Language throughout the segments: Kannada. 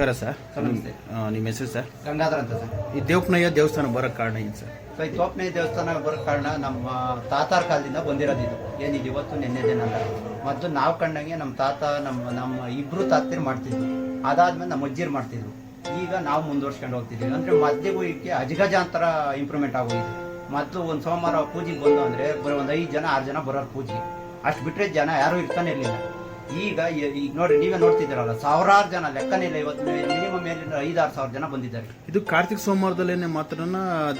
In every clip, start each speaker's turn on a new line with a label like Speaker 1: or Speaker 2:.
Speaker 1: ಸರ್
Speaker 2: ಸರ್, ನಮಸ್ತೆ.
Speaker 1: ನಿಮ್ಮ ಹೆಸರು ಸರ್?
Speaker 2: ಗಂಗಾಧರ ಅಂತ ಸರ್.
Speaker 1: ಈ ದೇವಪ್ನಯ್ಯ ದೇವಸ್ಥಾನ ಬರೋಕ್ಕೆ ಕಾರಣ ಏನು ಸರ್?
Speaker 2: ಸೊ ಈ ತೋಪ್ನಯ್ಯ ದೇವಸ್ಥಾನ ಬರೋ ಕಾರಣ ನಮ್ಮ ತಾತಾರ ಕಾಲದಿಂದ ಬಂದಿರೋದು ಏನಿದು ಇವತ್ತು ನಿನ್ನೆ ದಿನ ಅಲ್ಲ. ಮೊದಲು ನಾವು ಕಂಡಂಗೆ ನಮ್ಮ ತಾತ ನಮ್ಮ ನಮ್ಮ ಇಬ್ರು ತಾತೀರು ಮಾಡ್ತಿದ್ವಿ ಅದಾದ್ಮೇಲೆ ನಮ್ಮ ಅಜ್ಜಿರು ಮಾಡ್ತಿದ್ರು. ಈಗ ನಾವು ಮುಂದುವರ್ಸ್ಕೊಂಡು ಹೋಗ್ತಿದ್ವಿ. ಅಂದ್ರೆ ಮಧ್ಯಗೂ ಇದಕ್ಕೆ ಅಜಗಜಾಂತರ ಇಂಪ್ರೂವ್ಮೆಂಟ್ ಆಗೋಗಿದೆ. ಮತ್ತು ಒಂದು ಸೋಮವಾರ ಪೂಜೆಗೆ ಬಂದು ಅಂದರೆ ಬರೋ ಒಂದು ಐದು ಜನ ಆರು ಜನ ಬರೋರು ಪೂಜೆ ಅಷ್ಟು ಬಿಟ್ರೆ ಜನ ಯಾರು ಇರ್ತಾನೆ ಇರಲಿಲ್ಲ. ಈಗ ಈಗ ನೋಡಿ ನೀವೇ ನೋಡ್ತಿದ್ದೀರಲ್ಲ ಸಾವಿರಾರು ಜನ ಲೆಕ್ಕನೇ ಇಲ್ಲ ಇವತ್ತು ಮಿನಿಮಮ್ ಮೇಲೆ ಐದಾರು ಸಾವಿರ ಜನ ಬಂದಿದ್ದಾರೆ.
Speaker 1: ಇದು ಕಾರ್ತಿಕ್ ಸೋಮವಾರದಲ್ಲೇನೆ ಮಾತ್ರ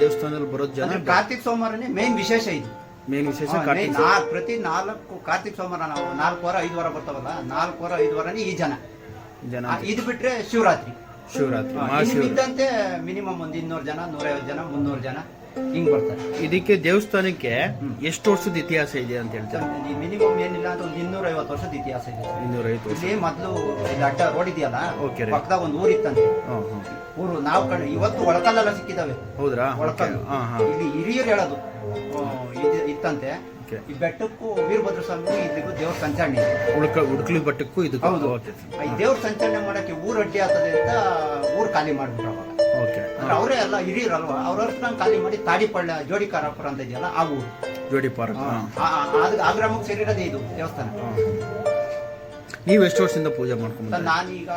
Speaker 1: ದೇವಸ್ಥಾನದಲ್ಲಿ ಬರೋ ಜನ
Speaker 2: ಕಾರ್ತಿಕ್ ಸೋಮವಾರನೇ ಮೇನ್ ವಿಶೇಷ ಇದು.
Speaker 1: ಮೇನ್ ವಿಶೇಷ ಕಾರ್ತಿಕ್
Speaker 2: ಪ್ರತಿ ನಾಲ್ಕು ಕಾರ್ತಿಕ್ ಸೋಮವಾರ ನಾವು ನಾಲ್ಕು ವಾರ ಐದು ವಾರ ಬರ್ತಾವಲ್ಲ ನಾಲ್ಕು ವಾರ ಐದು ವಾರನೇ ಈ ಜನ.
Speaker 1: ಜನ
Speaker 2: ಇದು ಬಿಟ್ರೆ ಶಿವರಾತ್ರಿ.
Speaker 1: ಶಿವರಾತ್ರಿ
Speaker 2: ಇದ್ದಂತೆ ಮಿನಿಮಮ್ ಒಂದು ಇನ್ನೂರು ಜನ ನೂರೈವತ್ತು ಜನ ಮುನ್ನೂರು ಜನ. ಹಿಂಗ್ ಬರ್ತಾರೆ.
Speaker 1: ಇದಕ್ಕೆ ದೇವಸ್ಥಾನಕ್ಕೆ ಎಷ್ಟು ವರ್ಷದ ಇತಿಹಾಸ ಇದೆ ಅಂತ ಹೇಳ್ತಾರೆ?
Speaker 2: ಮಿನಿಮಮ್ ಏನಿಲ್ಲ ಅಂದ್ರೆ ಒಂದು ಇನ್ನೂರೈವತ್ತು ವರ್ಷದ ಇತಿಹಾಸ ಇದೆ
Speaker 1: ಇನ್ನೂರೈವತ್ತು ವರ್ಷ.
Speaker 2: ಇಲ್ಲಿ ಮೊದಲು ಇಲ್ಲಿ ಅಡ್ಡ ರೋಡ್ ಇದೆಯಲ್ಲ
Speaker 1: ಓಕೆ ರೀ.
Speaker 2: ಪಕ್ಕದಾಗ ಒಂದು ಊರ್ ಇತ್ತಂತೆ ಊರು ನಾವು ಕಂಡು ಇವತ್ತು ಒಳಕಲ್ಲೆಲ್ಲ ಸಿಕ್ಕಿದಾವೆ.
Speaker 1: ಹೌದ್ರಾ?
Speaker 2: ಒಳಕಲ್ಲು.
Speaker 1: ಹಾ ಹಾಂ.
Speaker 2: ಇಲ್ಲಿ ಹಿರಿಯರು ಹೇಳೋದು ಆ, ಇದು ಇತ್ತಂತೆ. ಈ ಬೆಟ್ಟಕ್ಕೂ ವೀರಭದ್ರ ಸ್ವಾಮಿ ಇದಕ್ಕೂ ದೇವ್ರ ಸಂಚಾರಣೆ ಇದೆ.
Speaker 1: ಉಳ್ಕ ಉಡ್ಕಲಿ ಬಟ್ಟಕ್ಕೂ ಇದು
Speaker 2: ಹೌದು. ಈ ದೇವ್ರ ಸಂಚಾರಣೆ ಮಾಡಕ್ಕೆ ಊರ್ ಅಡ್ಡಿ ಆಗ್ತದೆ ಅಂತ ಊರ್ ಖಾಲಿ ಮಾಡ್ಬಿಟ್ರು ಅವಾಗ. ಅಂದ್ರೆ ಅವರೇ ಎಲ್ಲ ಹಿರಿಯರಲ್ವಾ? ಅವ್ರ ಖಾಲಿ ಮಾಡಿ ತಾಡಿಪಳ್ಳ ಜೋಡಿ ಕಾರಾಪುರ ಅಂತ ಇದೆಯಲ್ಲ ಆ ಊರು.
Speaker 1: ಜೋಡಿ ಪಾರ್ಕ್
Speaker 2: ಆ ಗ್ರಾಮಕ್ಕೆ ಸೇರಿರೋದೇ ಇದು ದೇವಸ್ಥಾನ.
Speaker 1: ನೀವು ಎಷ್ಟು ವರ್ಷದಿಂದ ಪೂಜೆ ಮಾಡ್ಕೊಂಡು
Speaker 2: ನಾನು ಈಗ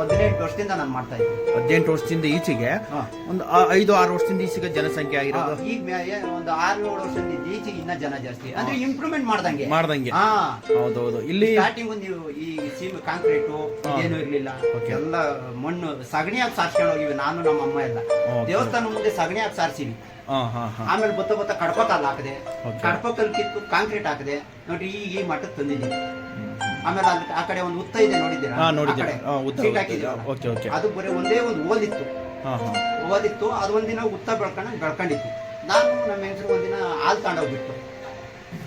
Speaker 2: ಹದಿನೆಂಟು ವರ್ಷದಿಂದ ನಾನು ಮಾಡ್ತಾ ಇದ್ದೀನಿ.
Speaker 1: ಹದಿನೆಂಟು ವರ್ಷದಿಂದ ಈಚೆಗೆ?
Speaker 2: ಹಾ.
Speaker 1: ಒಂದು ಆ- ಐದು ಆರು ವರ್ಷದಿಂದ ಈಚೆಗೆ ಜನಸಂಖ್ಯೆ ಆಗಿರೋದು?
Speaker 2: ಈಗ ಮೇ- ಒಂದು ಆರು ಏಳು ವರ್ಷದಿಂದ ಈಚೆಗೆ ಇನ್ನ ಜನ ಜಾಸ್ತಿ. ಅಂದ್ರೆ ಇಂಪ್ರೂವ್ಮೆಂಟ್ ಮಾಡ್ದಂಗೆ.
Speaker 1: ಮಾಡ್ದಂಗೆ.
Speaker 2: ಹಾ.
Speaker 1: ಹೌದೌದು. ಇಲ್ಲಿ
Speaker 2: ಸ್ಟಾರ್ಟಿಂಗ್ ನೀವು ಈ ಸೀಮೆ ಕಾಂಕ್ರೀಟು ಏನು ಇರ್ಲಿಲ್ಲ.
Speaker 1: Okay.
Speaker 2: ಎಲ್ಲ ಮಣ್ಣು ಸಗಣಿಯಾಗಿ ಸಾರ್ಸ್ಕೊಂಡು ಹೋಗಿವಿ. ನಾನು ನಮ್ಮ ಅಮ್ಮ ಎಲ್ಲ.
Speaker 1: Okay.
Speaker 2: ದೇವಸ್ಥಾನ ಮುಂದೆ ಸಗಣಿಯಾಗಿ ಸಾರಿಸಿವಿ.
Speaker 1: ಹಾ ಹಾ ಹಾ.
Speaker 2: ಆಮೇಲೆ ಬತ್ತ ಬತ್ತ ಕಡ್ಕೋತಲ್ಲ ಕಲ್ಲು ಹಾಕದೆ.
Speaker 1: Okay.
Speaker 2: ಕಿತ್ತು ಕಾಂಕ್ರೀಟ್ ಹಾಕದೆ. ನೋಡಿ ಈ ಈ ಮಟ್ಟಕ್ಕೆ ತಂದಿದ್ದೀವಿ ಆಮೇಲೆ ಅಲ್ಲಿ ಆ ಕಡೆ ಒಂದು ಉತ್ತ ಇದೆ ನೋಡಿದ್ದೀರಾ?
Speaker 1: ಹಾ,
Speaker 2: ಆ
Speaker 1: ನೋಡಿದ್ದೀನಿ.
Speaker 2: ಸೀಟ್
Speaker 1: ಉತ್ತ.
Speaker 2: ಹಾಕಿದ್ದೀವಲ್ಲ.
Speaker 1: Okay, okay.
Speaker 2: ಅದು ಬರೀ ಒಂದೇ ಒಂದು ಓದಿತ್ತು.
Speaker 1: ಹಾ ಹಾ.
Speaker 2: ಓದಿತ್ತು ಅದು ಒಂದಿನ ಉತ್ತ ಬೆಳ್ಕೊಂಡು ಬೆಳ್ಕೊಂಡಿತ್ತು. ನಾನು ನಮ್ಮ ಹೆಂಗಸರು ಒಂದಿನ ಹಾಲು ತಗೊಂಡೋಗ್ಬಿಟ್ಟು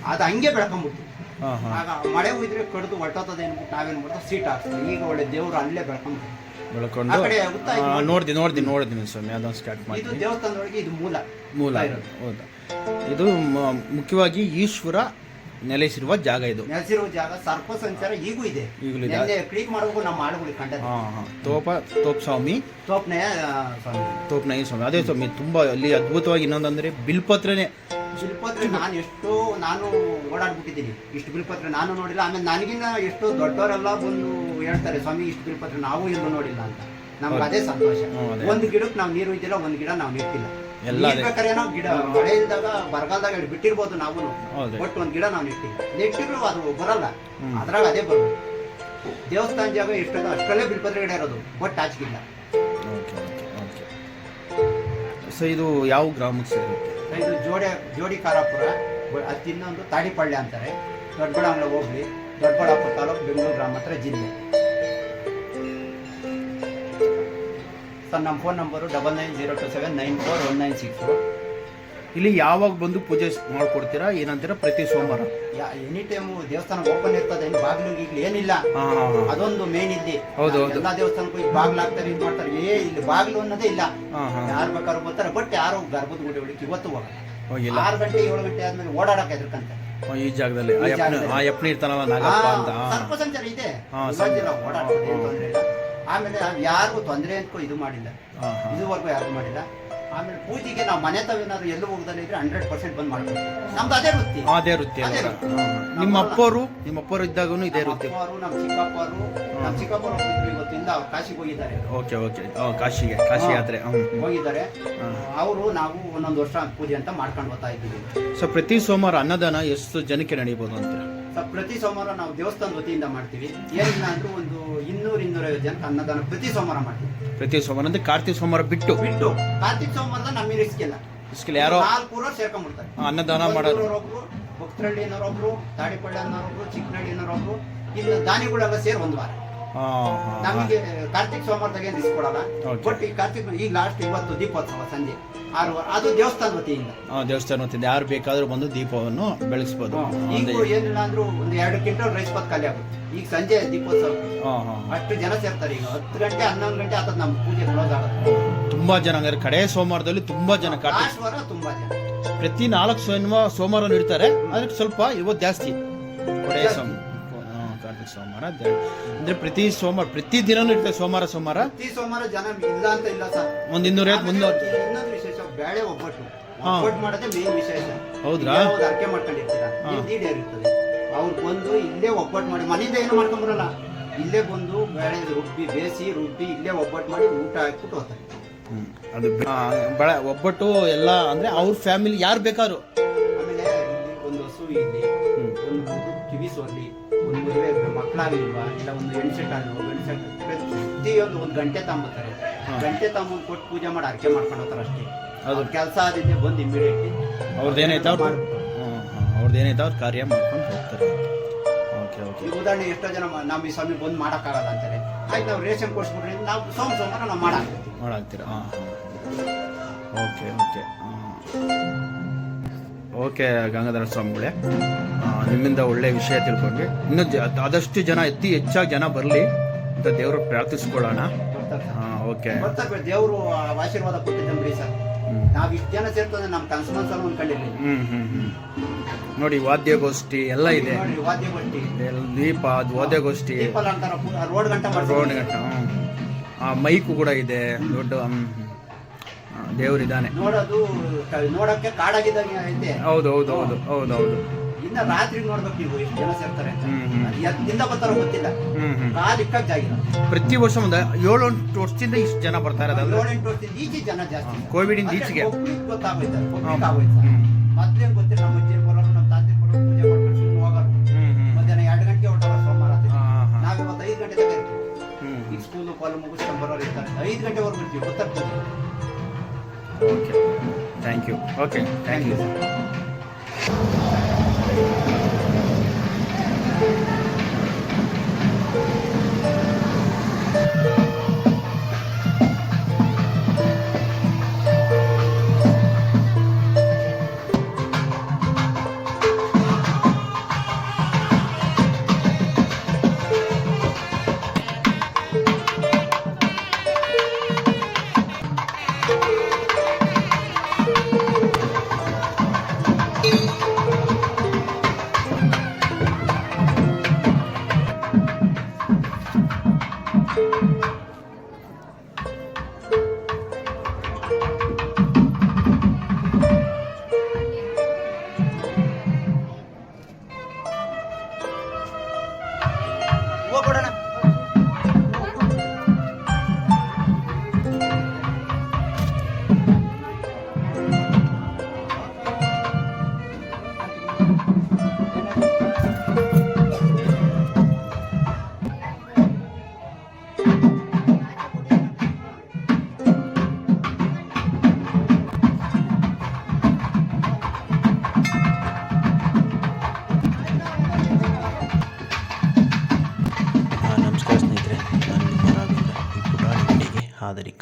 Speaker 2: ಅದು ಹಂಗೆ ಬೆಳ್ಕೊಂಬಿಟ್ಟು
Speaker 1: ಹಾ ಹಾ.
Speaker 2: ಆಗ ಮಳೆ ಹೋಯ್ದ್ರೆ ಕಡ್ದು ಹೊಟ್ಟೋತದೆ ಅನ್ಬಿಟ್ಟು ನಾವೇನ್ ಮಾಡ್ತಾ ಸೀಟ್ ಹಾಕ್ತೀವಿ ಈಗ ಒಳ್ಳೆ ದೇವ್ರು ಅಲ್ಲೇ ಬೆಳ್ಕೊಂಬಿಟ್ಟು
Speaker 1: ಬೆಳ್ಕೊಂಡು
Speaker 2: ಆ ಕಡೆ ಉತ್ತ ಇದು.
Speaker 1: ಆ, ನೋಡ್ದಿ ನೋಡ್ದಿ ನೋಡಿದ್ದೀನಿ ಸ್ವಾಮಿ ಅದನ್ನು ಸ್ಟಾರ್ಟ್
Speaker 2: ಇದು ದೇವಸ್ಥಾನದೊಳಗೆ ಇದು ಮೂಲ.
Speaker 1: ಮೂಲ
Speaker 2: ಇರೋದು.
Speaker 1: ಹೌದಾ. ಇದು ಮ- ಮುಖ್ಯವಾಗಿ ಈಶ್ವರ ನೆಲೆಸಿರುವ ಜಾಗ ಇದು.
Speaker 2: ನೆಲೆಸಿರುವ ಜಾಗ ಸರ್ಪ ಸಂಚಾರ ಈಗೂ ಇದೆ.
Speaker 1: ಈಗಲೂ ಇದೆ.
Speaker 2: ನೆನ್ನೆ ಕ್ಲೀನ್ ಮಾಡಬೇಕು ನಮ್ಮ ಆಳುಗಳಿಗೆ ಕಂಡ
Speaker 1: ಹಾ ತೋಪ ತೋಪ್ ಸ್ವಾಮಿ
Speaker 2: ತೋಪ್ನಯ ಸ್ವಾಮಿ.
Speaker 1: ತೋಪ್ನಯ ಸ್ವಾಮಿ. ಅದೇ ಸ್ವಾಮಿ ತುಂಬಾ ಅಲ್ಲಿ ಅದ್ಭುತವಾಗಿ ಇನ್ನೊಂದಂದ್ರೆ ಬಿಲ್ಪತ್ರನೇ.
Speaker 2: ಬಿಲ್ಪತ್ರ ನಾನು ಎಷ್ಟೋ ನಾನು ಓಡಾಡ್ಬಿಟ್ಟಿದ್ದೀನಿ. ಇಷ್ಟು ಬಿಲ್ಪತ್ರ ನಾನು ನೋಡಿಲ್ಲ. ಆಮೇಲೆ ನನಗಿನ್ನ ಎಷ್ಟೋ ದೊಡ್ಡವರೆಲ್ಲ ಬಂದು ಹೇಳ್ತಾರೆ ಸ್ವಾಮಿ ಇಷ್ಟು ಬಿಲ್ಪತ್ರ ನಾವು ಎಲ್ಲೂ ನೋಡಿಲ್ಲ ಅಂತ. ನಮ್ಗೆ ಅದೇ ಸಂತೋಷ. ಒಂದು ಗಿಡಕ್ಕೆ ನಾವು ನೀರು ಇದ್ದಿಲ್ಲ ಒಂದು ಗಿಡ ನಾವು ನೆಟ್ಟಿಲ್ಲ.
Speaker 1: ಎಲ್ಲ ಅದೇ.
Speaker 2: ನಾವು ಗಿಡ ಮಳೆ ಇಲ್ದಾಗ ಬರಗಾಲದಾಗ ಬಿಟ್ಟಿರ್ಬೋದು ನಾವು
Speaker 1: ಹೌದು.
Speaker 2: ಒಟ್ಟು ಒಂದು ಗಿಡ ನಾವು ನೆಟ್ಟಿವಿ. ನೆಟ್ಟಿದ್ರು ಅದು ಬರಲ್ಲ. ಅದ್ರಾಗ ಅದೇ ಬರೋದು. ದೇವಸ್ಥಾನ ಜಾಗ ಎಷ್ಟದ ಅಷ್ಟರಲ್ಲೇ ಬಿಲ್ಪತ್ರೆ ಗಿಡ ಇರೋದು ಒಟ್ಟು ಆಚೆಗಿಲ್ಲ.
Speaker 1: Okay okay okay. ಸೊ ಇದು ಯಾವ ಗ್ರಾಮಕ್ಕೆ ಸೇರುತ್ತೆ
Speaker 2: ಇದು ಜೋಡಿ ಜೋಡಿ ಕಾರಾಪುರ ಬ- ಒಂದು ಇನ್ನೊಂದು ತಾಡಿಪಳ್ಳಿ ಅಂತಾರೆ. ದೊಡ್ಡಬಳ್ಳಾಪುರ ಹೋಗ್ಲಿ. ದೊಡ್ಡಬಳ್ಳಾಪುರ ತಾಲೂಕು ಬೆಂಗಳೂರು ಗ್ರಾಮ ಹತ್ರ ಜಿಲ್ಲೆ. ಸರ್ ನಮ್ಮ phone number double nine zero two seven nine four one nine six
Speaker 1: ಇಲ್ಲಿ ಯಾವಾಗ ಬಂದು ಪೂಜೆ ಮಾಡ್ಕೊಡ್ತೀರಾ? ಏನಂತೀರಾ? ಪ್ರತಿ ಸೋಮವಾರ.
Speaker 2: ಎನಿ ಟೈಮು ದೇವಸ್ಥಾನ ಓಪನ್ ಇರ್ತದೆ. ಏನು ಬಾಗಿಲು ಈಗ ಏನಿಲ್ಲ. ಅದೊಂದು ಮೇನ್ ಇಲ್ಲಿ.
Speaker 1: ಹೌದು, ಹೌದು.
Speaker 2: ಎಲ್ಲ ದೇವಸ್ಥಾನಕ್ಕೂ ಈಗ ಬಾಗಿಲು ಹಾಕ್ತಾರೆ ಇದು ಮಾಡ್ತಾರೆ. ಏ ಇಲ್ಲಿ ಬಾಗಿಲು ಅನ್ನೋದೇ ಇಲ್ಲ. ಯಾರು ಬೇಕಾದ್ರೂ ಬರ್ತಾರೆ. ಬಟ್ ಯಾರು ಗರ್ಭದ ಗುಡಿ ಹೊಡಿಕೆ ಇವತ್ತು ಹೋಗಲ್ಲ.
Speaker 1: ಹೋಗಿಲ್ಲ
Speaker 2: ಆರು ಗಂಟೆ ಏಳು ಗಂಟೆ ಆದ್ಮೇಲೆ ಓಡಾಡಕ್ಕೆ ಎದುರ್ಕಂತೆ
Speaker 1: ಈ ಜಾಗದಲ್ಲಿ. ಆ
Speaker 2: ಈ
Speaker 1: ಯಪ್ನ
Speaker 2: ಜಾಗದಲ್ಲಿ.
Speaker 1: ಆ ಯಪ್ನ ಇರ್ತಾನಲ್ಲ ನಾಗಪ್ಪ ಅಂತ. ಹಾ.
Speaker 2: ಸರ್ಪ ಸಂಚಾರ ಇದೆ.
Speaker 1: ಹಾ,
Speaker 2: ಇವಾಗಿಲ್ಲ,
Speaker 1: ಸರ್ಪ.
Speaker 2: ಓಡಾಡ್ತದೆ, ಏನ್ ತೊಂದ್ರೆ ಇಲ್ಲ. ಆಮೇಲೆ ನಾವು ಯಾರಿಗೂ ತೊಂದರೆ ಅಂತೂ ಇದು ಮಾಡಿಲ್ಲ. ಇದುವರೆಗೂ ಯಾರಿಗೂ ಮಾಡಿಲ್ಲ. ಆಮೇಲೆ ಪೂಜೆಗೆ ನಾವು ಮನೆ ತಾವೇನಾದ್ರು ಎಲ್ಲೂ ಹೋಗದಲ್ಲಿ ಇದ್ರೆ ಹಂಡ್ರೆಡ್ ಪರ್ಸೆಂಟ್ ಬಂದ್ ಮಾಡ್ತೀವಿ ನಮ್ದು ಅದೇ ವೃತ್ತಿ.
Speaker 1: ಅದೇ ವೃತ್ತಿ. ನಿಮ್ಮ ಅಪ್ಪರು ನಿಮ್ಮ ಅಪ್ಪರು ಇದ್ದಾಗೂ ಇದೇ ವೃತ್ತಿ.
Speaker 2: ಅವರು ನಮ್ಮ ಚಿಕ್ಕಪ್ಪರು ನಮ್ಮ ಚಿಕ್ಕಪ್ಪರು ಇವತ್ತಿಂದ ಅವ್ರು ಕಾಶಿಗೆ ಹೋಗಿದ್ದಾರೆ.
Speaker 1: Okay okay. ಕಾಶಿಗೆ ಕಾಶಿ ಯಾತ್ರೆ.
Speaker 2: ಹೋಗಿದ್ದಾರೆ. ಅವರು ನಾವು ಒಂದೊಂದು ವರ್ಷ ಪೂಜೆ ಅಂತ ಮಾಡ್ಕೊಂಡು ಬರ್ತಾ ಇದ್ದೀವಿ.
Speaker 1: ಸೊ ಪ್ರತಿ ಸೋಮವಾರ ಅನ್ನದಾನ ಎಷ್ಟು ಜನಕ್ಕೆ ನಡೀಬೋದು ಅಂತೀರಾ?
Speaker 2: ಸೊ ಪ್ರತಿ ಸೋಮವಾರ ನಾವು ದೇವಸ್ಥಾನ ವತಿಯಿಂದ ಮಾಡ್ತೀವಿ. ಏನಿಲ್ಲ ಅಂದ್ರೆ ಒಂದು ಇನ್ನೂರು ಇನ್ನೂರೈವತ್ತು ಜನಕ್ಕೆ ಅನ್ನದಾನ ಪ್ರತಿ ಸೋಮವಾರ ಮಾಡ್ತೀವಿ.
Speaker 1: ಪ್ರತಿ ಸೋಮವಾರ ಅಂದ್ರೆ ಕಾರ್ತಿಕ ಸೋಮವಾರ ಬಿಟ್ಟು?
Speaker 2: ಬಿಟ್ಟು. ಕಾರ್ತಿಕ್ ಸೋಮವಾರದ ನಮ್ಮ ರಿಸ್ಕ್ ಇಲ್ಲ.
Speaker 1: ಇಸ್ಕಿಲ್ ಯಾರೋ?
Speaker 2: ನಾಲ್ಕು ಊರವ್ರು ಸೇರ್ಕೊಂಡ್ಬಿಡ್ತಾರೆ.
Speaker 1: ಅನ್ನದಾನ ಮಾಡೋರು.
Speaker 2: ಒಬ್ರು ಭಕ್ತರಳ್ಳಿನವರೊಬ್ರು ಚಿಕ್ಕನಹಳ್ಳಿ ಅನ್ನೋರೊಬ್ರು ಇಲ್ಲಿ ದಾನಿಗಳೆಲ್ಲ ಸೇರಿ ಒಂದು ವಾರ. ನಮಗೆ ಕಾರ್ತಿಕ್ ಸೋಮವಾರದಾಗ ಏನು
Speaker 1: ಇಸ್ಕೊಡಲ್ಲ.
Speaker 2: ಬಟ್ ಈ ಕಾರ್ತಿಕ್ ಈಗ ಲಾಸ್ಟ್ ಇವತ್ತು ದೀಪೋತ್ಸವ ಸಂಜೆ ಆರು ಅದು ದೇವಸ್ಥಾನ ವತಿಯಿಂದ.
Speaker 1: ದೇವಸ್ಥಾನ ವತಿಯಿಂದ. ಯಾರು ಬೇಕಾದ್ರೂ ಬಂದು ದೀಪವನ್ನು ಬೆಳೆಸ್ಬೋದು
Speaker 2: ಈಗ ಏನಿಲ್ಲ ಅಂದ್ರೂ ಒಂದು ಎರಡು ಕ್ವಿಂಟಲ್ ರೈಸ್ ಪತ್ ಖಾಲಿ ಆಗುತ್ತೆ. ಈಗ ಸಂಜೆ ದೀಪೋತ್ಸವ. ಅಷ್ಟು ಜನ ಸೇರ್ತಾರೆ ಈಗ. ಹತ್ತು ಗಂಟೆ ಹನ್ನೊಂದು ಗಂಟೆ ಆತ ನಮ್ಮ ಪೂಜೆ ಕ್ಲೋಸ್ ಆಗುತ್ತೆ.
Speaker 1: ತುಂಬಾ ಜನ ಹಂಗಾರೆ ಕಡೆ ಸೋಮವಾರದಲ್ಲಿ ತುಂಬಾ ಜನ ಕಾರ್ತಿಕ.
Speaker 2: ತುಂಬಾ ಜನ.
Speaker 1: ಪ್ರತಿ ನಾಲ್ಕು ಸೋಮವಾರ ಸೋಮವಾರ ಇಡ್ತಾರೆ ಅದಕ್ಕೆ ಸ್ವಲ್ಪ ಇವತ್ತು ಜಾಸ್ತಿ. ಕಡೆ ಸೋಮವಾರ ಸೋಮವಾರ ಅಂದ್ರೆ ಪ್ರತಿ ಸೋಮವಾರ ಪ್ರತಿ ದಿನನೂ ಇರ್ತದೆ ಸೋಮವಾರ ಸೋಮವಾರ?
Speaker 2: ಪ್ರತಿ ಸೋಮವಾರ ಜನ ಇಲ್ಲ ಅಂತ ಇಲ್ಲ ಸರ್.
Speaker 1: ಒಂದ್ ಇನ್ನೂರೈವತ್ತು ಮುನ್ನೂರು.
Speaker 2: ಇನ್ನೊಂದು ವಿಶೇಷ ಬೇಳೆ ಒಬ್ಬಟ್ಟು.
Speaker 1: ಹಾ.
Speaker 2: ಒಬ್ಬಟ್ಟು ಮಾಡೋದೇ ಮೇನ್ ವಿಶೇಷ.
Speaker 1: ಹೌದ್ರಾ?
Speaker 2: ಒಂದು ಅರ್ಕೆ ಮಾಡ್ಕೊಂಡಿರ್ತೀರಾ?
Speaker 1: ಹಾ.
Speaker 2: ಇರ್ತದೆ ಅವ್ರು ಬಂದು ಇಲ್ಲೇ ಒಬ್ಬಟ್ಟು ಮಾಡಿ ಮನೆಯಿಂದ ಏನು ಮಾಡ್ಕೊಂಬರಲ್ಲ. ಇಲ್ಲೇ ಬಂದು ಬೇಳೆ ರುಬ್ಬಿ ಬೇಯಿಸಿ ರುಬ್ಬಿ ಇಲ್ಲೇ ಒಬ್ಬಟ್ಟು ಮಾಡಿ ಊಟ ಹಾಕ್ಬಿಟ್ಟು ಹೋಗ್ತಾರೆ.
Speaker 1: ಹ್ಮ್. ಅದು ಬೆ- ಆ, ಬಳ ಒಬ್ಬಟ್ಟು ಎಲ್ಲ ಅಂದ್ರೆ ಅವ್ರ ಫ್ಯಾಮಿಲಿ ಯಾರು ಬೇಕಾದ್ರು?
Speaker 2: ಆಮೇಲೆ ಇಲ್ಲಿ ಒಂದು ಹಸು ಇಲ್ಲಿ ಒಂದು ಕಿವಿಸು ಕಿವಿ ಸೋರ್ಲಿ. ಒಂದು ಮದುವೆ ಮಕ್ಕಳಾಗಿಲ್ವಾ? ಇಲ್ಲ ಒಂದು ಹೆಣ್ಸೆಟ್ ಆಗಲ್ವಾ ಗಂಡ್ಸೆಟ್ ಪ್ರತಿಯೊಂದು ಒಂದು ಗಂಟೆ ತಂಬತ್ತಾರೆ.
Speaker 1: ಹಾ.
Speaker 2: ಗಂಟೆ ತಗೊಂಬಂದು ಕೊಟ್ಟು ಪೂಜೆ ಮಾಡಿ ಅರ್ಕೆ ಮಾಡ್ಕೊಂಡು ಹೋಗ್ತಾರೆ ಅಷ್ಟೇ.
Speaker 1: ಅದು
Speaker 2: ಕೆಲಸ ಆದಿದ್ದೆ ಬಂದು ಇಮಿಡಿಯೇಟ್ಲಿ
Speaker 1: ಅವ್ರದ್ದು ಏನೈತೆ ಅವ್ರು ಅವ್ರದ್ದು ಏನೈತೆ ಅವ್ರ ಕಾರ್ಯ ಮಾಡ್ಕೊಂಡು ಹೋಗ್ತಾರೆ. Okay okay.
Speaker 2: ಈಗ ಉದಾಹರಣೆ ಎಷ್ಟೋ ಜನ ನಮ್ಮ ಈ ಸ್ವಾಮಿ ಬಂದು ಮಾಡೋಕ್ಕಾಗಲ್ಲ ಅಂತಾರೆ. ಆಯ್ತು ನಾವು ರೇಷನ್ ಕೊಡ್ಸ್ಬಿಟ್ರೆ ನಾವು ಸೋಮ ಸೋಮವಾರ ನಾವು ಮಾಡಾಕ್ತೀವಿ.
Speaker 1: ಮಾಡಾಕ್ತೀರಾ? ಹಾಂ ಹಾಂ. Okay okay. ಓಕೆ ಗಂಗಾಧರ ಸ್ವಾಮಿಗಳೇ ನಿಮ್ಮಿಂದ ಒಳ್ಳೆ ವಿಷಯ ತಿಳ್ಕೊಂಡ್ವಿ. ಇನ್ನು ಆದಷ್ಟು ಜನ ಅತಿ ಹೆಚ್ಚಾಗಿ ಜನ ಬರಲಿ ಅಂತ ದೇವರು ಪ್ರಾರ್ಥಿಸ್ಕೊಳ್ಳೋಣ. ಓಕೆ.
Speaker 2: ದೇವರು ಆಶೀರ್ವಾದ ಕೊಟ್ಟಿದ್ದಂಬ್ರಿ ಸರ್. ನಾವ್ ಇಷ್ಟು ಜನ ಸೇರ್ತದೆ ನಮ್ಮ ಕನಸು ಮನಸ್ಸಲ್ಲಿ
Speaker 1: ಹ್ಞೂ ನೋಡಿ ವಾದ್ಯಗೋಷ್ಠಿ ಎಲ್ಲ ಇದೆ. ವಾದ್ಯಗೋಷ್ಠಿ. ದೀಪ ಅದು ವಾದ್ಯಗೋಷ್ಠಿ.
Speaker 2: ರೋಡ್ ಗಂಟ
Speaker 1: ರೋಡ್ ಗಂಟ ಮೈಕು ಕೂಡ ಇದೆ ದೊಡ್ಡ ದೇವರಿದ್ದಾನೆ.
Speaker 2: ನೋಡೋದು ನೋಡಕ್ಕೆ ಕಾಡಾಗಿದ್ದಂಗೆ ಐತೆ.
Speaker 1: ಹೌದು ಹೌದು ಹೌದು ಹೌದು ಹೌದು.
Speaker 2: ಇನ್ನ ರಾತ್ರಿ ನೋಡ್ಬೇಕು ನೀವು ಎಷ್ಟು ಜನ ಸೇರ್ತಾರೆ. ಅದು ಎದ್ದಿಂದ ಬರ್ತಾರೋ ಗೊತ್ತಿಲ್ಲ. ಕಾಲ್ ಇಕ್ಕಕ್ ಜಾಗಿಲ್ಲ
Speaker 1: ಪ್ರತಿ ವರ್ಷ ಒಂದು ಏಳು ಎಂಟು ವರ್ಷದಿಂದ ಇಷ್ಟು ಜನ ಬರ್ತಾ ಏಳು
Speaker 2: ಎಂಟು ವರ್ಷದಿಂದ ಈಚೆ ಜನ ಜಾಸ್ತಿ.
Speaker 1: ಕೋವಿಡ್ ಇಂದ ಈಚೆಗೆ.
Speaker 2: ಒಬ್ರಿಗೆ ಗೊತ್ತಾಗೋಯ್ತು
Speaker 1: ಹಾ.
Speaker 2: ಒಬ್ರಿಗೆ ಆಗೋಯ್ತು. ಮೊದ್ಲೇನ್ ಗೊತ್ತಿಲ್ಲ ನಮ್ಮ ಅಜ್ಜಿ ಬರೋರು ನಮ್ಮ ತಾತಿ ಬರೋರು ಪೂಜೆ ಮಾಡ್ಕೊಂಡು ಹೋಗೋರು. ಮಧ್ಯಾಹ್ನ ಎರಡು ಗಂಟೆಗೆ ಹೊರಟವ ಸೋಮವಾರ ಆದ್ರೆ.
Speaker 1: ಹಾ, ಹಾ, ಹಾ.
Speaker 2: ನಾವ್ ಇವತ್ತು ಐದು ಗಂಟೆ ತನಕ ಇರ್ತೀವಿ.
Speaker 1: ಹ್ಮ್
Speaker 2: ಈಗ ಸ್ಕೂಲು ಕಾಲು ಮುಗಿಸ್ಕೊಂಡು ಬರೋರು ಇರ್ತಾರೆ. ಐದು ಗಂಟೆವರೆಗೂ ಇರ್ತೀವಿ ಗೊತ್ತಾಗ್ತದೆ.
Speaker 1: Okay thank you okay thank you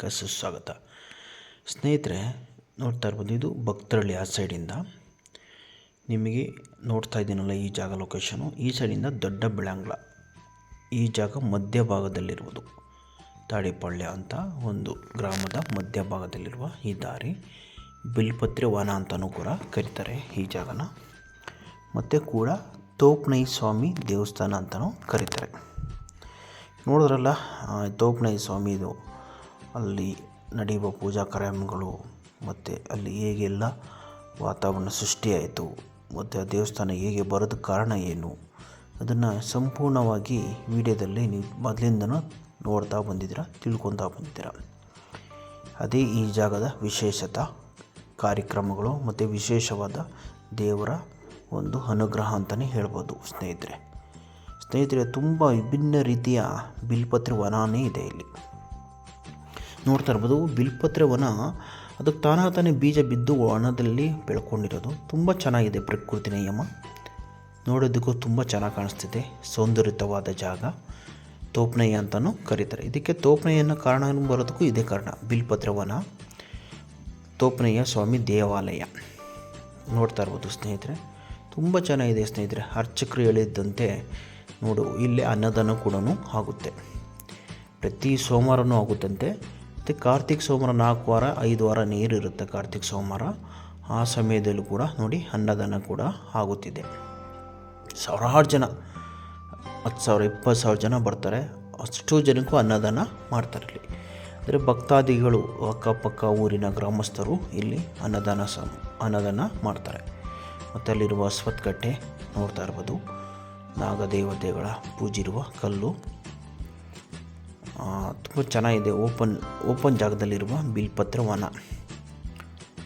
Speaker 3: ಆದರಿಕ ಸುಸ್ವಾಗತ ಸ್ನೇಹಿತರೆ, ನೋಡ್ತಾ ಇರ್ಬೋದು, ಇದು ಭಕ್ತರಳ್ಳಿ ಆ ಸೈಡಿಂದ. ನಿಮಗೆ ನೋಡ್ತಾ ಇದ್ದೀನಲ್ಲ ಈ ಜಾಗ ಲೊಕೇಶನು ಈ ಸೈಡಿಂದ ದೊಡ್ಡ ಬೆಳಂಗ್ಲ. ಈ ಜಾಗ ಮಧ್ಯಭಾಗದಲ್ಲಿರುವುದು. ತಾಡಿಪಾಳ್ಯ ಅಂತ ಒಂದು ಗ್ರಾಮದ ಮಧ್ಯಭಾಗದಲ್ಲಿರುವ ಈ ದಾರಿ. ಬಿಲ್ಪತ್ರೆ ವನ ಅಂತಲೂ ಕೂಡ ಕರೀತಾರೆ ಈ ಜಾಗನ. ಮತ್ತು ಕೂಡ ತೋಪ್ನೈ ಸ್ವಾಮಿ ದೇವಸ್ಥಾನ ಅಂತಲೂ ಕರೀತಾರೆ. ನೋಡಿದ್ರಲ್ಲ ತೋಪ್ನೈ ಸ್ವಾಮಿದು ಅಲ್ಲಿ ನಡೆಯುವ ಪೂಜಾ ಕಾರ್ಯಕ್ರಮಗಳು ಮತ್ತು ಅಲ್ಲಿ ಹೇಗೆಲ್ಲ ವಾತಾವರಣ ಸೃಷ್ಟಿಯಾಯಿತು, ಮತ್ತು ಆ ದೇವಸ್ಥಾನ ಹೇಗೆ ಬರೋದು ಕಾರಣ ಏನು, ಅದನ್ನು ಸಂಪೂರ್ಣವಾಗಿ ವಿಡಿಯೋದಲ್ಲಿ ನೀವು ಮೊದಲಿಂದನೂ ನೋಡ್ತಾ ಬಂದಿದ್ದೀರ ತಿಳ್ಕೊತಾ ಬಂದಿದ್ದೀರ. ಅದೇ ಈ ಜಾಗದ ವಿಶೇಷತ ಕಾರ್ಯಕ್ರಮಗಳು ಮತ್ತು ವಿಶೇಷವಾದ ದೇವರ ಒಂದು ಅನುಗ್ರಹ ಅಂತಲೇ ಹೇಳ್ಬೋದು ಸ್ನೇಹಿತರೆ. ಸ್ನೇಹಿತರೆ, ತುಂಬ ವಿಭಿನ್ನ ರೀತಿಯ ಬಿಲ್ಪತ್ರೆ ವನಾನೇ ಇದೆ ಇಲ್ಲಿ. ನೋಡ್ತಾ ಇರ್ಬೋದು ಬಿಲ್ಪತ್ರೆ ವನ ಅದಕ್ಕೆ ತಾನೇ ತಾನೇ ಬೀಜ ಬಿದ್ದು ವನದಲ್ಲಿ ಬೆಳ್ಕೊಂಡಿರೋದು. ತುಂಬ ಚೆನ್ನಾಗಿದೆ ಪ್ರಕೃತಿ ನಿಯಮ ನೋಡೋದಕ್ಕೂ ತುಂಬ ಚೆನ್ನಾಗಿ ಕಾಣಿಸ್ತಿದೆ. ಸೌಂದರ್ಯತವಾದ ಜಾಗ. ತೋಪ್ನಯ್ಯ ಅಂತಲೂ ಕರೀತಾರೆ. ಇದಕ್ಕೆ ತೋಪ್ನಯ್ಯ ಅನ್ನೋ ಕಾರಣ ಬರೋದಕ್ಕೂ ಇದೇ ಕಾರಣ. ಬಿಲ್ಪತ್ರೆ ವನ ಸ್ವಾಮಿ ದೇವಾಲಯ. ನೋಡ್ತಾ ಇರ್ಬೋದು ಸ್ನೇಹಿತರೆ. ತುಂಬ ಚೆನ್ನಾಗಿದೆ ಸ್ನೇಹಿತರೆ. ಅರ್ಚಕರು ಹೇಳಿದ್ದಂತೆ ನೋಡು, ಇಲ್ಲಿ ಅನ್ನದಾನ ಕೂಡ ಆಗುತ್ತೆ. ಪ್ರತಿ ಸೋಮವಾರನೂ ಆಗುತ್ತಂತೆ. ಮತ್ತು ಕಾರ್ತಿಕ್ ಸೋಮವಾರ ನಾಲ್ಕು ವಾರ, ಐದು ವಾರ ನೀರು ಇರುತ್ತೆ ಕಾರ್ತಿಕ್ ಸೋಮವಾರ. ಆ ಸಮಯದಲ್ಲೂ ಕೂಡ ನೋಡಿ ಅನ್ನದಾನ ಕೂಡ ಆಗುತ್ತಿದೆ. ಸಾವಿರಾರು ಜನ, ಹತ್ತು ಸಾವಿರ, ಇಪ್ಪತ್ತು ಸಾವಿರ ಜನ ಬರ್ತಾರೆ. ಅಷ್ಟು ಜನಕ್ಕೂ ಅನ್ನದಾನ ಮಾಡ್ತಾರೆ ಇಲ್ಲಿ. ಅಂದರೆ ಭಕ್ತಾದಿಗಳು ಅಕ್ಕಪಕ್ಕ ಊರಿನ ಗ್ರಾಮಸ್ಥರು ಇಲ್ಲಿ ಅನ್ನದಾನ ಸ, ಅನ್ನದಾನ ಮಾಡ್ತಾರೆ. ಮತ್ತು ಅಲ್ಲಿರುವ ಸ್ವತ್ಕಟ್ಟೆ ನೋಡ್ತಾ ಇರ್ಬೋದು. ನಾಗದೇವತೆಗಳ ಪೂಜಿರುವ ಕಲ್ಲು. ತುಂಬ ಚೆನ್ನಾಗಿದೆ ಓಪನ್ ಓಪನ್ ಜಾಗದಲ್ಲಿರುವ ಬಿಲ್ಪತ್ರ ವನ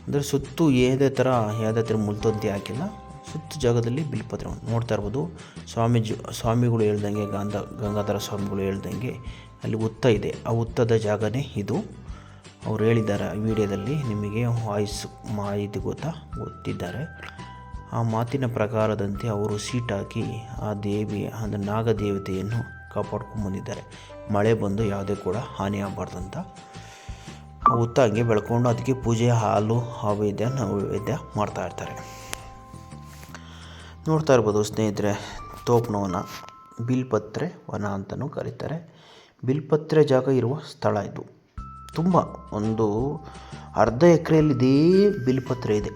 Speaker 3: ಅಂದರೆ ಸುತ್ತು ಯಾವುದೇ ಥರ ಯಾವುದೇ ಥರ ಮುಲ್ತೊಂತಿ ಹಾಕಿಲ್ಲ, ಸುತ್ತು ಜಾಗದಲ್ಲಿ ಬಿಲ್ಪತ್ರ ವನ ನೋಡ್ತಾ ಇರ್ಬೋದು. ಸ್ವಾಮೀಜಿ, ಸ್ವಾಮಿಗಳು ಹೇಳ್ದಂಗೆ, ಗಾಂಧ, ಗಂಗಾಧರ ಸ್ವಾಮಿಗಳು ಹೇಳ್ದಂಗೆ ಅಲ್ಲಿ ಉತ್ತ ಇದೆ. ಆ ಉತ್ತದ ಜಾಗನೇ ಇದು. ಅವ್ರು ಹೇಳಿದ್ದಾರೆ ವಿಡಿಯೋದಲ್ಲಿ, ನಿಮಗೆ ವಾಯ್ಸ್ ಮಾಹಿತಿ ಗೊತ್ತಾ? ಗೊತ್ತಿದ್ದಾರೆ. ಆ ಮಾತಿನ ಪ್ರಕಾರದಂತೆ ಅವರು ಸೀಟ್ ಹಾಕಿ ಆ ದೇವಿ, ಅಂದರೆ ನಾಗದೇವತೆಯನ್ನು ಕಾಪಾಡ್ಕೊಂಡು ಬಂದಿದ್ದಾರೆ. ಮಳೆ ಬಂದು ಯಾವುದೇ ಕೂಡ ಹಾನಿ ಆಗಬಾರ್ದಂತ ಆ ಹುತ್ತ ಹಂಗೆ ಬೆಳ್ಕೊಂಡು ಅದಕ್ಕೆ ಪೂಜೆ, ಹಾಲು ನೈವೇದ್ಯ ಮಾಡ್ತಾ ಇರ್ತಾರೆ. ನೋಡ್ತಾ ಇರ್ಬೋದು ಸ್ನೇಹಿತರೆ, ತೋಪ್ನವನ ಬಿಲ್ಪತ್ರೆ ವನ ಅಂತಲೂ ಕರೀತಾರೆ. ಬಿಲ್ಪತ್ರೆ ಜಾಗ ಇರುವ ಸ್ಥಳ ಇದು. ತುಂಬ ಒಂದು ಅರ್ಧ ಎಕರೆಯಲ್ಲಿ ಇದೇ ಬಿಲ್ಪತ್ರೆ ಇದೆ.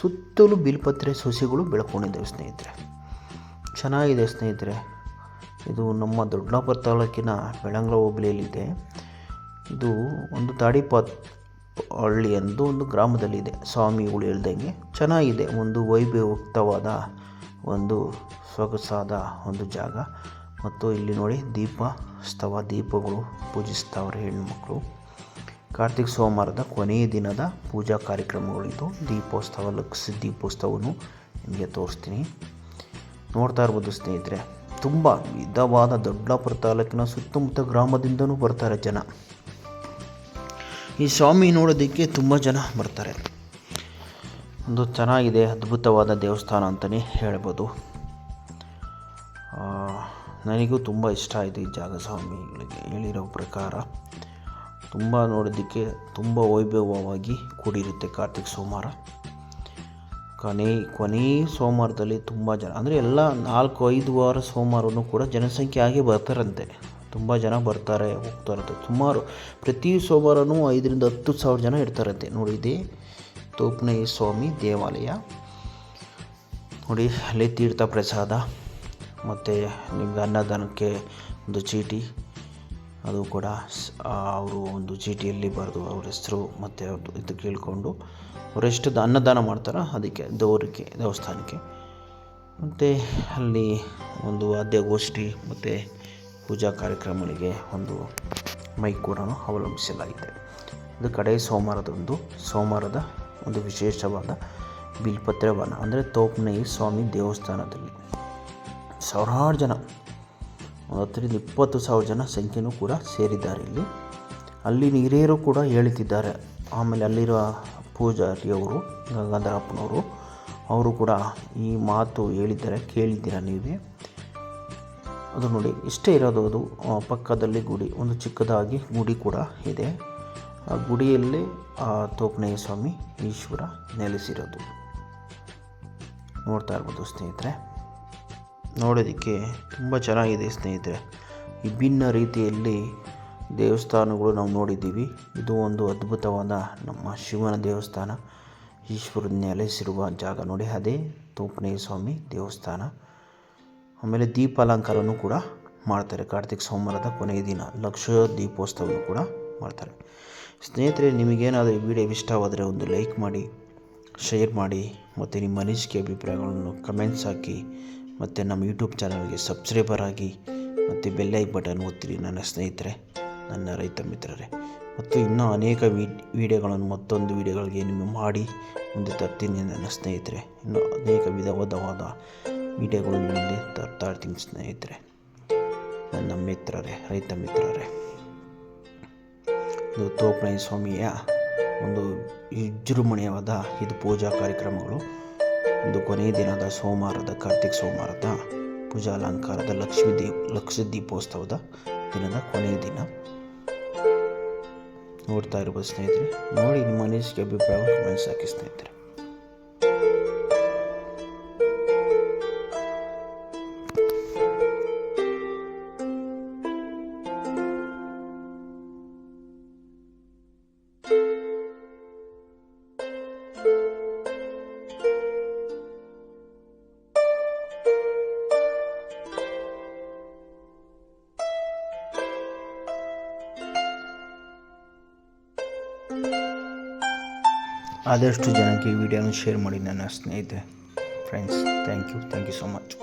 Speaker 3: ಸುತ್ತಲೂ ಬಿಲ್ಪತ್ರೆ ಸಸಿಗಳು ಬೆಳ್ಕೊಂಡಿದ್ದಾವೆ ಸ್ನೇಹಿತರೆ. ಚೆನ್ನಾಗಿದೆ ಸ್ನೇಹಿತರೆ. ಇದು ನಮ್ಮ ದೊಡ್ಡಾಪುರ ತಾಲೂಕಿನ ಬೆಳಂಗ್ಲ ಹೋಬಳಿಯಲ್ಲಿದೆ. ಇದು ಒಂದು ತಾಡಿಪಾತ್ ಹಳ್ಳಿ ಎಂದು ಒಂದು ಗ್ರಾಮದಲ್ಲಿದೆ. ಸ್ವಾಮಿಗಳು ಹೇಳ್ದಂಗೆ ಚೆನ್ನಾಗಿದೆ. ಒಂದು ವೈಭವಯುಕ್ತವಾದ ಒಂದು ಸೊಗಸಾದ ಒಂದು ಜಾಗ. ಮತ್ತು ಇಲ್ಲಿ ನೋಡಿ ದೀಪ ಸ್ತವ ದೀಪಗಳು ಪೂಜಿಸ್ತಾವ್ರೆ ಹೆಣ್ಮಕ್ಳು ಕಾರ್ತಿಕ್ ಸೋಮವಾರದ ಕೊನೆಯ ದಿನದ ಪೂಜಾ ಕಾರ್ಯಕ್ರಮಗಳಿದು ದೀಪೋತ್ಸವ ಲಕ್ಷ ದೀಪೋತ್ಸವನು ನಿಮಗೆ ತೋರಿಸ್ತೀನಿ. ನೋಡ್ತಾ ಇರ್ಬೋದು ಸ್ನೇಹಿತರೆ. ತುಂಬ ವಿಧವಾದ ದೊಡ್ಡಾಪುರ ತಾಲೂಕಿನ ಸುತ್ತಮುತ್ತ ಗ್ರಾಮದಿಂದನೂ ಬರ್ತಾರೆ ಜನ. ಈ ಸ್ವಾಮಿ ನೋಡೋದಕ್ಕೆ ತುಂಬ ಜನ ಬರ್ತಾರೆ. ಒಂದು ಚೆನ್ನಾಗಿದೆ, ಅದ್ಭುತವಾದ ದೇವಸ್ಥಾನ ಅಂತಲೇ ಹೇಳ್ಬೋದು. ನನಗೂ ತುಂಬ ಇಷ್ಟ ಆಯಿತು ಈ ಜಾಗ ಸ್ವಾಮಿಗಳಿಗೆ ಹೇಳಿರೋ ಪ್ರಕಾರ. ತುಂಬ ನೋಡೋದಕ್ಕೆ ತುಂಬ ವೈಭವವಾಗಿ ಕೂಡಿರುತ್ತೆ ಕಾರ್ತಿಕ್ ಸೋಮವಾರ. ಕೊನೆ ಕೊನೆ ಸೋಮವಾರದಲ್ಲಿ ತುಂಬ ಜನ, ಅಂದರೆ ಎಲ್ಲ ನಾಲ್ಕು, ಐದು ವಾರ ಸೋಮವಾರವೂ ಕೂಡ ಜನಸಂಖ್ಯೆ ಆಗಿ ಬರ್ತಾರಂತೆ. ತುಂಬ ಜನ ಬರ್ತಾರೆ ಹೋಗ್ತಾರಂತೆ ಸುಮಾರು ಪ್ರತಿ ಸೋಮವಾರನೂ ಐದರಿಂದ ಹತ್ತು ಸಾವಿರ ಜನ ಇರ್ತಾರಂತೆ. ನೋಡಿ, ಇದೇ ತೋಪ್ನೇ ಸ್ವಾಮಿ ದೇವಾಲಯ. ನೋಡಿ, ಅಲ್ಲಿ ತೀರ್ಥ ಪ್ರಸಾದ, ಮತ್ತು ನಿಮ್ಗೆ ಅನ್ನದಾನಕ್ಕೆ ಒಂದು ಚೀಟಿ, ಅದು ಕೂಡ ಅವರು ಒಂದು ಚೀಟಿಯಲ್ಲಿ ಬರೆದು ಅವ್ರ ಹೆಸರು ಮತ್ತು ಅವ್ರದ್ದು ಇದು ಕೇಳಿಕೊಂಡು ಅವರೆಷ್ಟು ಅನ್ನದಾನ ಮಾಡ್ತಾರೋ ಅದಕ್ಕೆ ದೇವರಿಗೆ, ದೇವಸ್ಥಾನಕ್ಕೆ. ಮತ್ತು ಅಲ್ಲಿ ಒಂದು ವಾದ್ಯಗೋಷ್ಠಿ, ಮತ್ತು ಪೂಜಾ ಕಾರ್ಯಕ್ರಮಗಳಿಗೆ ಒಂದು ಮೈಕ್ ಕೂಡ ಅವಲಂಬಿಸಲಾಗಿದೆ. ಇದು ಕಡೆ ಸೋಮವಾರದೊಂದು ಸೋಮವಾರದ ಒಂದು ವಿಶೇಷವಾದ ಬಿಲ್ಪತ್ರವನ ಅಂದರೆ ತೋಪ್ನಯ್ಯ ಸ್ವಾಮಿ ದೇವಸ್ಥಾನದಲ್ಲಿ ಸಾವಿರಾರು ಜನ, ಹತ್ತರಿಂದ ಇಪ್ಪತ್ತು ಸಾವಿರ ಜನ ಸಂಖ್ಯೆನೂ ಕೂಡ ಸೇರಿದ್ದಾರೆ ಇಲ್ಲಿ. ಅಲ್ಲಿ ಹಿರಿಯರು ಕೂಡ ಹೇಳ್ತಿದ್ದಾರೆ ಆಮೇಲೆ ಅಲ್ಲಿರುವ ಪೂಜಾರಿಯವರು ಗಂಗಾಧರಪ್ಪನವರು, ಅವರು ಕೂಡ ಈ ಮಾತು ಹೇಳಿದ್ದಾರೆ, ಕೇಳಿದ್ದೀರಾ ನೀವೇ? ಅದು ನೋಡಿ, ಇಷ್ಟೇ ಇರೋದು ಅದು. ಪಕ್ಕದಲ್ಲಿ ಗುಡಿ, ಒಂದು ಚಿಕ್ಕದಾಗಿ ಗುಡಿ ಕೂಡ ಇದೆ. ಆ ಗುಡಿಯಲ್ಲಿ, ಆ ತೋಪನಯ್ಯ ಸ್ವಾಮಿ ಈಶ್ವರ ನೆಲೆಸಿರೋದು. ನೋಡ್ತಾ ಇರ್ಬೋದು ಸ್ನೇಹಿತರೆ. ನೋಡೋದಕ್ಕೆ ತುಂಬ ಚೆನ್ನಾಗಿದೆ ಸ್ನೇಹಿತರೆ. ವಿಭಿನ್ನ ರೀತಿಯಲ್ಲಿ ದೇವಸ್ಥಾನಗಳು ನಾವು ನೋಡಿದ್ದೀವಿ. ಇದು ಒಂದು ಅದ್ಭುತವಾದ ನಮ್ಮ ಶಿವನ ದೇವಸ್ಥಾನ. ಈಶ್ವರ ನೆಲೆಸಿರುವ ಜಾಗ ನೋಡಿ, ಅದೇ ತೋಪನೇ ಸ್ವಾಮಿ ದೇವಸ್ಥಾನ. ಆಮೇಲೆ ಅಲಂಕಾರವನ್ನು ಕೂಡ ಮಾಡ್ತಾರೆ. ಕಾರ್ತಿಕ್ ಸೋಮವಾರದ ಕೊನೆಯ ದಿನ ಲಕ್ಷ ದೀಪೋತ್ಸವವನ್ನು ಕೂಡ ಮಾಡ್ತಾರೆ. ಸ್ನೇಹಿತರೆ, ನಿಮಗೇನಾದರೂ ಈ ವಿಡಿಯೋ ಇಷ್ಟವಾದರೆ ಒಂದು ಲೈಕ್ ಮಾಡಿ, ಶೇರ್ ಮಾಡಿ, ಮತ್ತು ನಿಮ್ಮ ಅನಿಸಿಕೆ ಅಭಿಪ್ರಾಯಗಳನ್ನು ಕಮೆಂಟ್ಸ್ ಹಾಕಿ, ಮತ್ತು ನಮ್ಮ ಯೂಟ್ಯೂಬ್ ಚಾನಲ್ಗೆ ಸಬ್ಸ್ಕ್ರೈಬರ್ ಆಗಿ, ಮತ್ತು ಬೆಲ್ಲೈಕ್ ಬಟನ್ ಒತ್ತಿರಿ ನನ್ನ ಸ್ನೇಹಿತರೆ. ನನ್ನ ರೈತ ಮಿತ್ರರೇ. ಮತ್ತು ಇನ್ನೂ ಅನೇಕ ವಿಡಿಯೋಗಳನ್ನು ಮತ್ತೊಂದು ವಿಡಿಯೋಗಳಿಗೆ ನಿಮ್ಮ ಮಾಡಿ ಮುಂದೆ ತರ್ತೀನಿ ನನ್ನ ಸ್ನೇಹಿತರೆ. ಇನ್ನೂ ಅನೇಕ ವಿಧವಾದವಾದ ವಿಡಿಯೋಗಳು ಮುಂದೆ ತರ್ತಾ ಇರ್ತೀನಿ ಸ್ನೇಹಿತರೆ. ನನ್ನ ಮಿತ್ರರೇ, ರೈತ ಮಿತ್ರರೇ. ಇದು ತೋಪಣಿ ಸ್ವಾಮಿಯ ಒಂದು ವಿಜೃಂಭಣೆಯಾದ ಇದು ಪೂಜಾ ಕಾರ್ಯಕ್ರಮಗಳು. ಒಂದು ಕೊನೆಯ ದಿನದ ಸೋಮವಾರದ ಕಾರ್ತಿಕ್ ಸೋಮವಾರದ ಪೂಜಾ ಅಲಂಕಾರದ ಲಕ್ಷ್ಮೀ ದೀಪ ಲಕ್ಷ ದೀಪೋತ್ಸವದ ದಿನದ ಕೊನೆಯ ದಿನ. ನೋಡ್ತಾ ಇರ್ಬೋದು ಸ್ನೇಹಿತರೆ. ನೋಡಿ ನಿಮ್ಮ ಅನಿಸಿಕೆ ಅಭಿಪ್ರಾಯ ಕಮೆಂಟ್ಸ್ ಹಾಕಿ ಸ್ನೇಹಿತರೆ. ಆದಷ್ಟು ಜನಕ್ಕೆ ವಿಡಿಯೋನ ಶೇರ್ ಮಾಡಿ ನನ್ನ ಸ್ನೇಹಿತರೆ friends thank you thank you so much